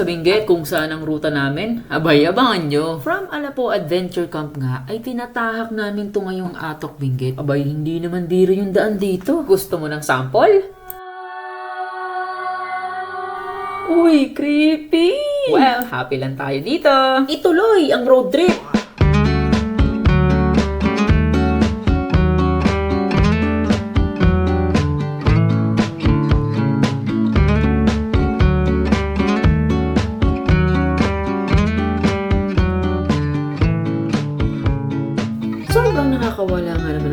sa Benguet kung saan ang ruta namin. Abay, abangan nyo. From Alapo Adventure Camp nga ay tinatahak namin to ngayong Atok Benguet. Abay, hindi naman diro yung daan dito. Gusto mo ng sample? Uy, creepy! Well, happy lang tayo dito. Ituloy ang road trip.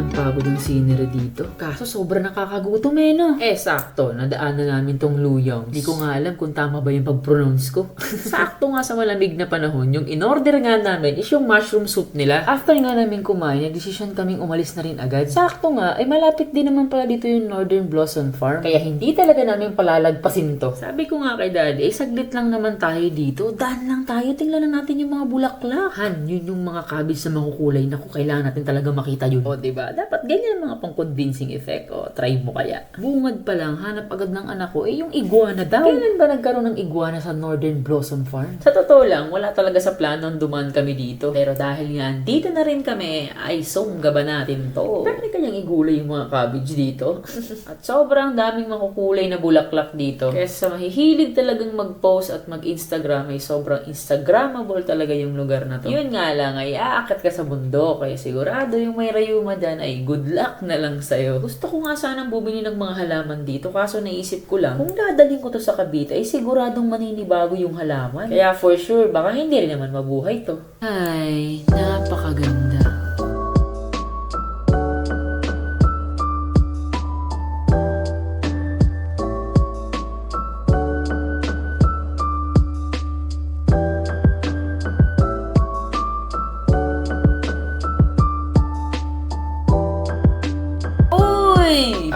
Ang pagod ng scenery dito. Kaso sobrang nakakagutom eh, no? Eh, sakto. Nadaan na namin tong luyong. Di ko nga alam kung tama ba yung pag-pronounce ko. sakto nga sa malamig na panahon, yung in-order nga namin is yung mushroom soup nila. After nga namin kumain, nag-decision kaming umalis na rin agad. Sakto nga, ay malapit din naman pala dito yung Northern Blossom Farm. Kaya hindi talaga namin palalagpasin to. Sabi ko nga kay daddy, eh saglit lang naman tayo dito. Daan lang tayo, tingnan na natin yung mga bulaklak. Han, yun yung mga cabbage na makukulay. Naku, kailangan natin talaga makita yun. O, diba? Dapat ganyan ang mga pang-convincing effect. O, try mo kaya. Bungad pa lang, hanap agad ng anak ko, eh yung iguana daw. Kailan ba nagkaroon ng iguana sa Northern Blossom Farm? Sa totoo lang, wala talaga sa plano duman kami dito. Pero dahil nga, dito na rin kami, ay sungga ba natin to? Pwede kanyang igulay yung mga cabbage dito. at sobrang daming makukulay na bulaklak dito. Kaya sa mahihilig talagang mag-post at mag-Instagram, ay sobrang Instagrammable talaga yung lugar na to. Yun nga lang, ay aakat ka sa mundo. Kaya sigurado yung may rayuma dyan ay good luck na lang sa'yo. Gusto ko nga sanang bumili ng mga halaman dito. Kaso naisip ko lang, kung dadalhin ko to sa Cavite, ay siguradong maninibago yung halaman. Kaya for sure, baka hindi rin naman mabuhay to. Ay, napakaganda.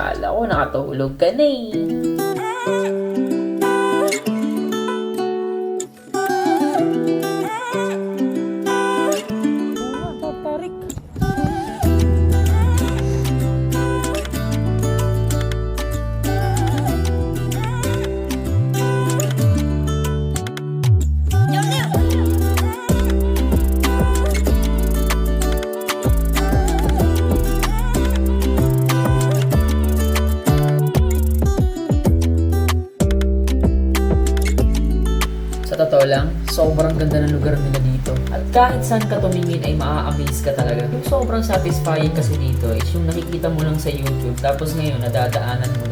Uy! Kala ko nakatulog ka na eh. Lang, sobrang ganda ng lugar nila dito. At kahit saan ka tumingin ay maa-amaze ka talaga. Yung sobrang satisfying kasi dito is yung nakikita mo lang sa YouTube tapos ngayon nadadaanan mo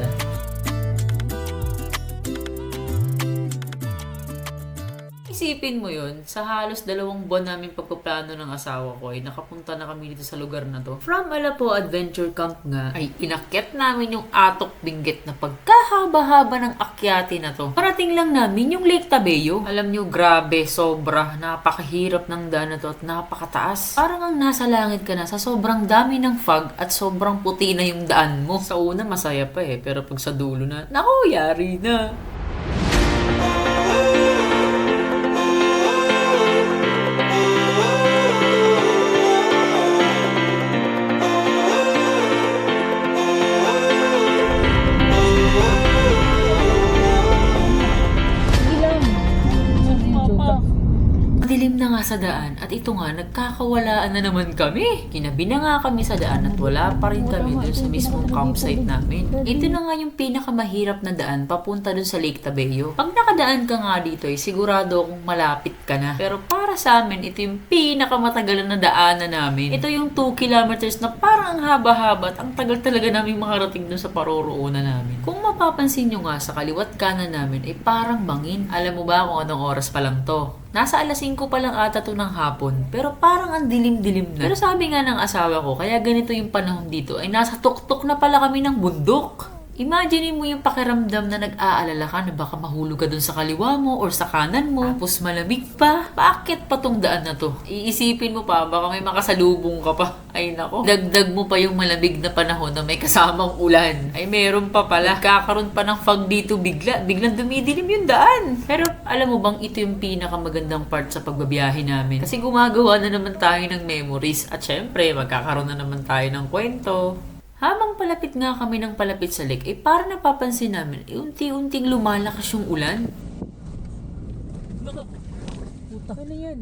Isipin mo yun, sa halos dalawang buwan namin pagpaplano ng asawa ko ay nakapunta na kami dito sa lugar na to. From Alapo Adventure Camp nga ay inakyat namin yung Atok Benguet na pagkahaba-haba ng akyati na to. Parating lang namin yung Lake Tabeyo. Alam nyo, grabe, sobra. Napakahirap ng daan na to at napakataas. Parang ang nasa langit ka na sa sobrang dami ng fog at sobrang puti na yung daan mo. Sa una, masaya pa eh. Pero pag sa dulo na, naku, yari na. Sa daan at ito nga, nagkakawalaan na naman kami. Kinabi na nga kami sa daan at wala pa rin kami dun sa mismong campsite namin. Ito na nga yung pinakamahirap na daan papunta dun sa Lake Tabeyo. Pag nakadaan ka nga dito ay sigurado kung malapit ka na. Pero para sa amin, ito yung pinakamatagal na daanan namin. Ito yung 2 kilometers na parang ang haba-haba at ang tagal talaga namin makarating dun sa paroroonan namin. Kung mapapansin nyo nga sa kaliwat kanan namin ay parang bangin. Alam mo ba kung anong oras pa lang to? Nasa alas 5 pa lang ata to ng hapon. Pero parang ang dilim-dilim na. Pero sabi nga ng asawa ko, kaya ganito yung panahon dito, ay nasa tuktok na pala kami ng bundok. Imagine mo yung pakiramdam na nag-aalala ka na baka mahulog ka dun sa kaliwa mo or sa kanan mo. Tapos malamig pa. Bakit pa tong daan na to? Iisipin mo pa, baka may makasalubong ka pa. Ay nako. Dagdag mo pa yung malamig na panahon na may kasamang ulan. Ay meron pa pala. Kakaroon pa ng fog dito bigla. Biglang dumidilim yung daan. Pero alam mo bang ito yung pinakamagandang part sa pagbabiyahe namin? Kasi gumagawa na naman tayo ng memories. At syempre, magkakaroon na naman tayo ng kwento. Habang palapit nga kami ng palapit sa lake, eh para napapansin namin, eh, unti-unting lumalakas yung ulan. Ano yan?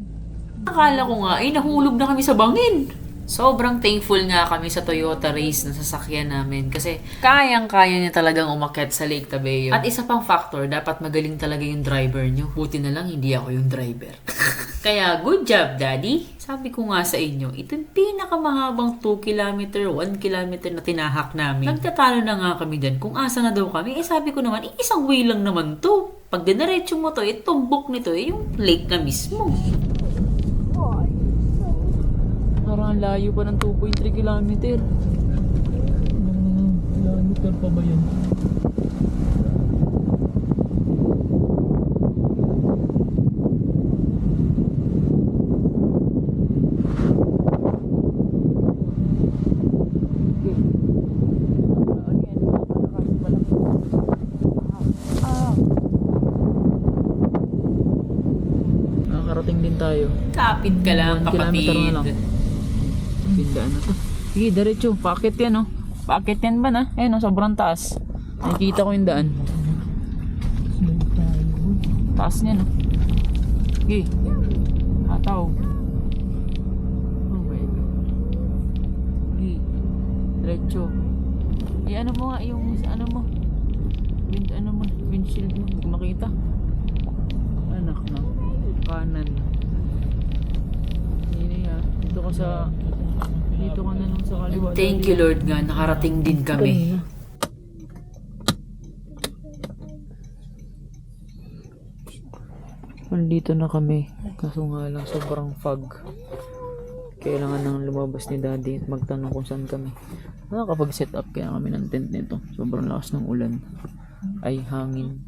Akala ko nga, ay nahulog na kami sa bangin. Sobrang thankful nga kami sa Toyota Race na sasakyan namin kasi kayang-kaya niya talagang umakyat sa Lake Tabeo. At isa pang factor, dapat magaling talaga yung driver niyo. Buti na lang hindi ako yung driver. Kaya good job, Daddy. Sabi ko nga sa inyo, ito yung pinakamahabang 2 kilometer, 1 kilometer na tinahak namin. Nagtatalo na nga kami dyan kung asa na daw kami. Eh sabi ko naman, eh, isang way lang naman to. Pag dinaretso mo to, eh, tumbok nito, eh, yung lake na mismo. Parang ang layo pa ng 2.3 kilometer. Kilometer pa ba yan? Kapit ka lang, One kilometer na lang. kapatid. Pindaan na to. Sige, diretso. Pakit yan, oh. Pakit yan ba na? Ayun, oh, sobrang taas. Nakikita ko yung daan. Taas niya, no? Sige. Ataw. Oh my God. Sige. Diretso. Eh, ano mo nga yung, ano mo? Wind, ano mo? Windshield mo. Hindi ko makita. Anak na. Kanan. Ka sa... Dito ka na lang sa kaliwa. Thank you Lord nga, nakarating din kami. Nandito na kami. Kaso nga lang sobrang fog. Kailangan nang lumabas ni daddy at magtanong kung saan kami. Nakakapag-set up kaya kami ng tent nito. Sobrang lakas ng ulan. Ay hangin.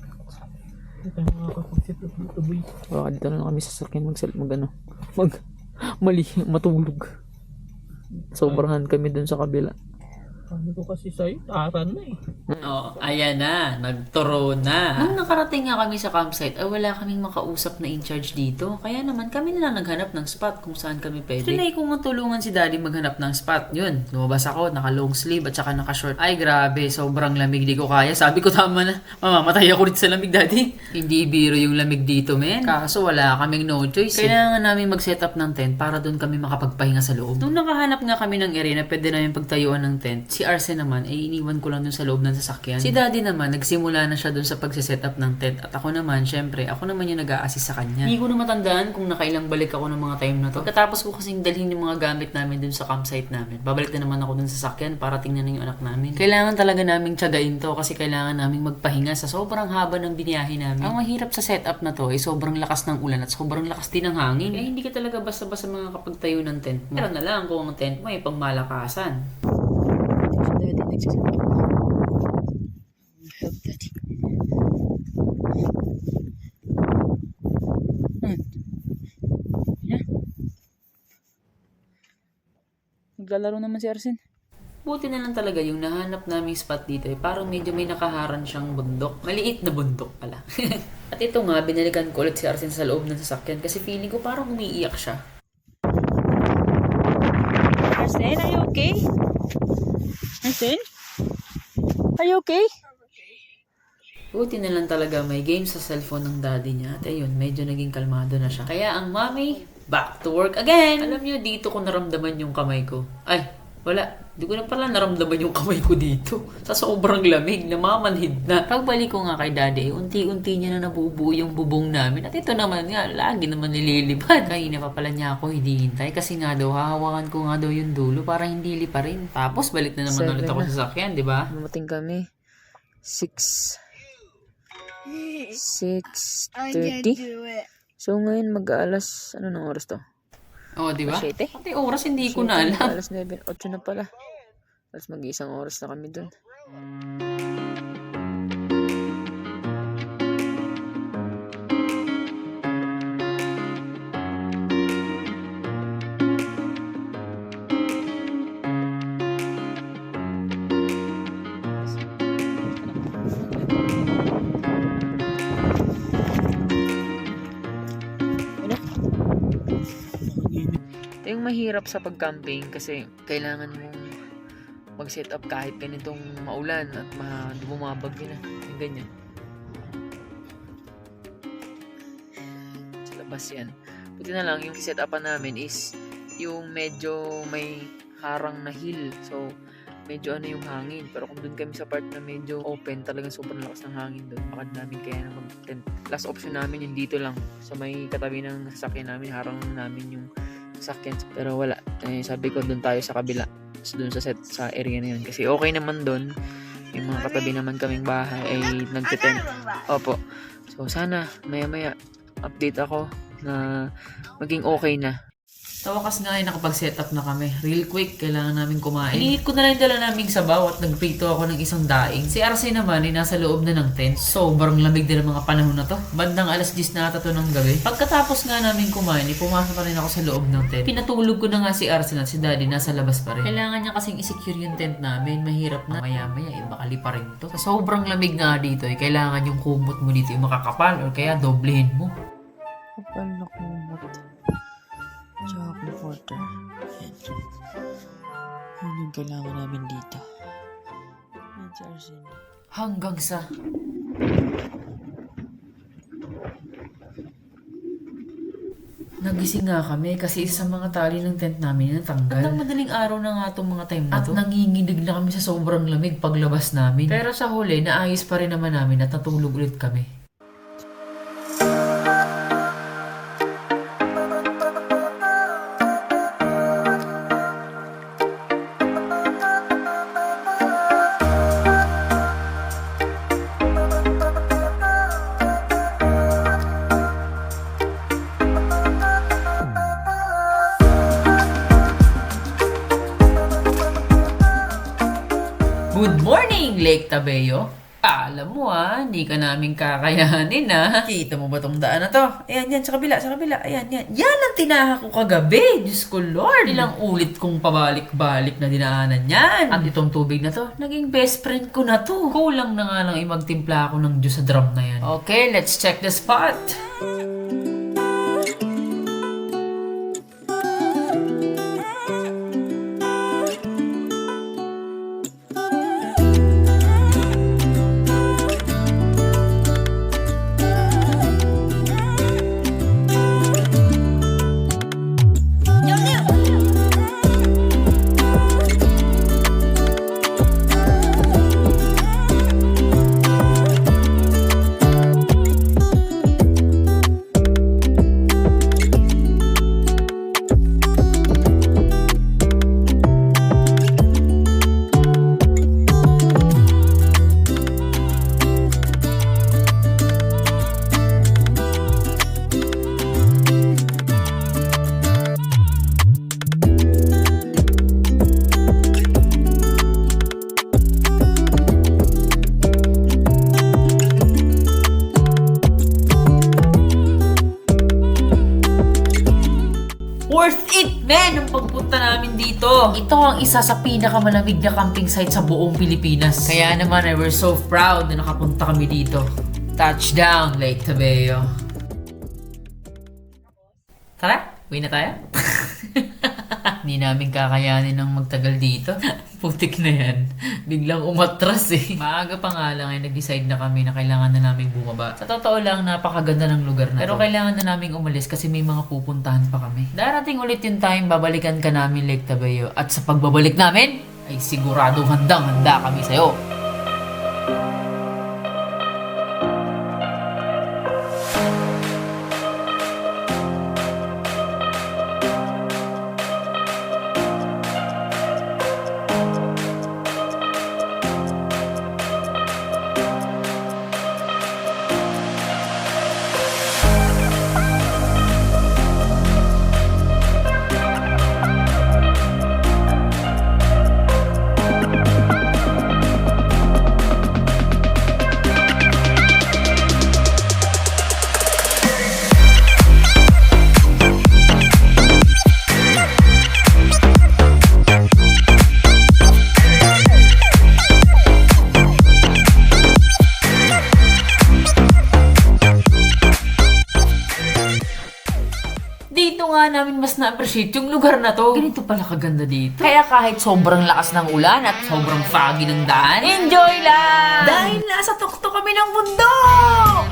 Baka dito na lang kami sasakyan mag, mag ano. Mag mali matulog. Sobrahan kami dun sa kabila. Sabi ko kasi sa'yo, taran na eh. Oh, ayan na, nagturo na. Nung nakarating nga kami sa campsite, ay wala kaming makausap na in charge dito. Kaya naman kami na lang naghanap ng spot kung saan kami pwede. Trinay ko nga tulungan si daddy maghanap ng spot. Yun, lumabas ako, naka long sleeve at saka naka short. Ay grabe, sobrang lamig, di ko kaya. Sabi ko tama na, mamamatay ako dito sa lamig daddy. Hindi biro yung lamig dito men. Kaso wala kaming no choice. eh. Kailangan namin mag-set up ng tent para doon kami makapagpahinga sa loob. Nung nakahanap nga kami ng area na pwede namin pagtayuan ng tent, si Arce naman ay iniwan ko lang dun sa loob ng sasakyan. Si Daddy naman, nagsimula na siya dun sa pagsiset up ng tent. At ako naman, syempre, ako naman yung nag assist sa kanya. Hindi ko na matandaan kung nakailang balik ako ng mga time na to. Pagkatapos ko kasing dalhin yung mga gamit namin dun sa campsite namin. Babalik na naman ako dun sa sasakyan para tingnan na yung anak namin. Kailangan talaga naming tiyagain to kasi kailangan naming magpahinga sa sobrang haba ng biniyahe namin. Ang mahirap sa setup na to ay sobrang lakas ng ulan at sobrang lakas din ng hangin. Kaya hindi ka talaga basta-basta makakapagtayo ng tent mo. Pero na lang kung ang tent mo ay pangmalakasan. Naglalaro naman si Arsen. Buti na lang talaga yung nahanap naming spot dito eh. Parang medyo may nakaharan siyang bundok. Maliit na bundok pala. At ito nga, binalikan ko ulit si Arsen sa loob ng sasakyan kasi feeling ko parang umiiyak siya. Arsen, are you okay? Arsen? Are you okay? Buti na lang talaga may game sa cellphone ng daddy niya. At ayun, medyo naging kalmado na siya. Kaya ang mami, back to work again! Alam niyo, dito ko naramdaman yung kamay ko. Ay, wala. Di ko na pala naramdaman yung kamay ko dito. Sa sobrang lamig, namamanhid na. Pagbalik ko nga kay daddy, eh, unti-unti niya na nabubuo yung bubong namin. At ito naman nga, lagi naman nililipad. Kanina pa pala niya ako hinihintay kasi nga daw, hahawakan ko nga daw yung dulo para hindi lipa rin. Tapos balik na naman Seven ulit ako na. sa sakyan, di ba? Dumating kami. 6. 6.30. So ngayon mag-aalas, ano nang oras to? Oo, di ba? Alas 7? Pati oras hindi ko na alam. Alas 9, 8 na pala. Alas mag-isang oras na kami dun. Ito yung mahirap sa pag-camping kasi kailangan mong mag-set up kahit ganitong maulan at ma bumabagyo na. Yung ganyan. Sa labas yan. Buti na lang, yung set upan namin is yung medyo may harang na hill. So, medyo ano yung hangin. Pero kung doon kami sa part na medyo open, talagang sobrang lakas ng hangin doon. Baka namin kaya na mag-tent. Last option namin yung dito lang. Sa may katabi ng sasakyan namin, harang namin yung sasakyan. Pero wala. Eh, sabi ko doon tayo sa kabila. Doon sa set, sa area na yun. Kasi okay naman doon. Yung mga katabi naman kaming bahay ay nagtitent. Opo. So, sana maya-maya update ako na maging okay na. Sa wakas nga ay nakapag-set up na kami. Real quick, kailangan namin kumain. Iniit ko na lang yung dala naming sabaw at nagprito ako ng isang daing. Si RC naman ay nasa loob na ng tent. Sobrang lamig din ng mga panahon na to. Bandang alas 10 na ata to ng gabi. Pagkatapos nga namin kumain, ay pumasok pa rin ako sa loob ng tent. Pinatulog ko na nga si RC at si Daddy nasa labas pa rin. Kailangan niya kasing isecure yung tent namin. Mahirap na maya-maya, eh baka lipa rin to. Sa sobrang lamig nga dito, eh, kailangan yung kumot mo dito yung makakapal or kaya doblehin mo. Kapal na kumot. Tsaka comforter. Yan. Yun yung kailangan namin dito. Yan si Arsene. hanggang sa Nagising nga kami kasi isa sa mga tali ng tent namin natanggal. At ang madaling araw na nga itong mga time na to. At nanginginig na kami sa sobrang lamig paglabas namin. Pero sa huli, naayos pa rin naman namin at natulog ulit kami. Tabeo. Alam mo ah, hindi ka namin kakayanin ah. Kita mo ba tong daan na to? Ayan, yan, sa kabila, sa kabila. Ayan, yan. Yan ang tinaha ko kagabi. Diyos ko, Lord. Ilang ulit kong pabalik-balik na dinaanan yan. At itong tubig na to, naging best friend ko na to. Kulang na nga lang imagtimpla ako ng Diyos sa drum na yan. Okay, let's check the spot. Ito ang isa sa pinakamalamig na camping site sa buong Pilipinas. Kaya naman, eh, we're so proud na nakapunta kami dito. Touchdown, Lake Tabeo. Tara, uwi na tayo. Hindi namin kakayanin ng magtagal dito. Putik na yan. Biglang umatras eh. Maaga pa nga lang ay nag-decide na kami na kailangan na namin bumaba. Sa totoo lang, napakaganda ng lugar na Pero kailangan na namin umalis kasi may mga pupuntahan pa kami. Darating ulit yung time, babalikan ka namin Lake Tabeo. At sa pagbabalik namin, ay sigurado handang-handa kami sa'yo. Mas na-appreciate yung lugar na to. Ganito pala kaganda dito. Kaya kahit sobrang lakas ng ulan at sobrang foggy ng daan, enjoy lang! Dahil nasa tukto kami ng bundok!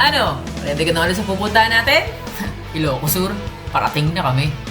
Ano? Ready ka na ulit sa pupuntahan natin? Ilocos Sur, parating na kami.